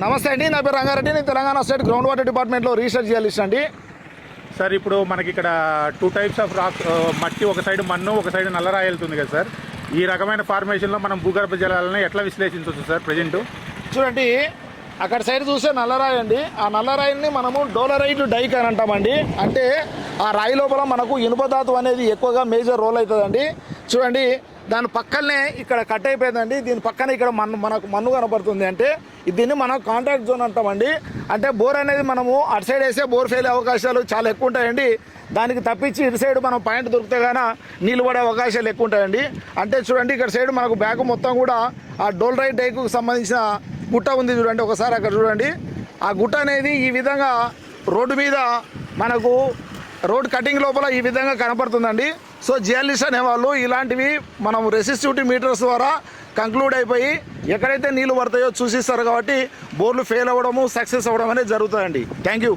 నమస్తే అండి నా పేరు రంగారెడ్డి. నేను తెలంగాణ స్టేట్ గ్రౌండ్ వాటర్ డిపార్ట్మెంట్లో రీసెర్చ్ చేయాలిస్ట్ అండి. సార్ ఇప్పుడు మనకి ఇక్కడ టూ టైప్స్ ఆఫ్ రాక్ మట్టి ఒక సైడ్ మన్ను ఒక సైడ్ నల్లరాయి వెళ్తుంది కదా సార్. ఈ రకమైన ఫార్మేషన్లో మనం భూగర్భ జలాలను ఎట్లా విశ్లేషించవచ్చు సార్ ప్రజెంట్ చూడండి అక్కడ సైడ్ చూస్తే నల్లరాయి అండి. ఆ నల్లరాయిని మనము డోలరైట్ డైక్ అని అంటామండి. అంటే ఆ రాయి లోపల మనకు ఇనుపధాతు అనేది ఎక్కువగా మేజర్ రోల్ అవుతుందండి. చూడండి దాని పక్కనే ఇక్కడ కట్ అయిపోయిందండి. దీని పక్కన ఇక్కడ మన్ను మనకు మన్ను కనపడుతుంది అంటే దీన్ని మనం కాంట్రాక్ట్ జోన్ అంటామండి. అంటే బోర్ అనేది మనము అటు సైడ్ వేస్తే బోర్ ఫెయిల్ అవకాశాలు చాలా ఎక్కువ ఉంటాయండి. దానికి తప్పించి ఇటు సైడ్ మనం పాయింట్ దొరికితే కానీ నీళ్ళు పడే అవకాశాలు ఎక్కువ ఉంటాయండి. అంటే చూడండి ఇక్కడ సైడ్ మనకు బ్యాగ్ మొత్తం కూడా ఆ డోల్ రైట్ డైకు సంబంధించిన గుట్ట ఉంది చూడండి ఒకసారి అక్కడ చూడండి. ఆ గుట్ట అనేది ఈ విధంగా రోడ్డు మీద మనకు రోడ్ కటింగ్ లోపల ఈ విధంగా కనపడుతుందండి. సో జియాలిస్ట్ అనేవాళ్ళు ఇలాంటివి మనం రెసిస్టివిటీ మీటర్స్ ద్వారా కంక్లూడ్ అయిపోయి ఎక్కడైతే నీళ్ళు పడతాయో చూసిస్తారు కాబట్టి బోర్లు ఫెయిల్ అవ్వడము సక్సెస్ అవ్వడం అనేది జరుగుతుందండి. Thank you.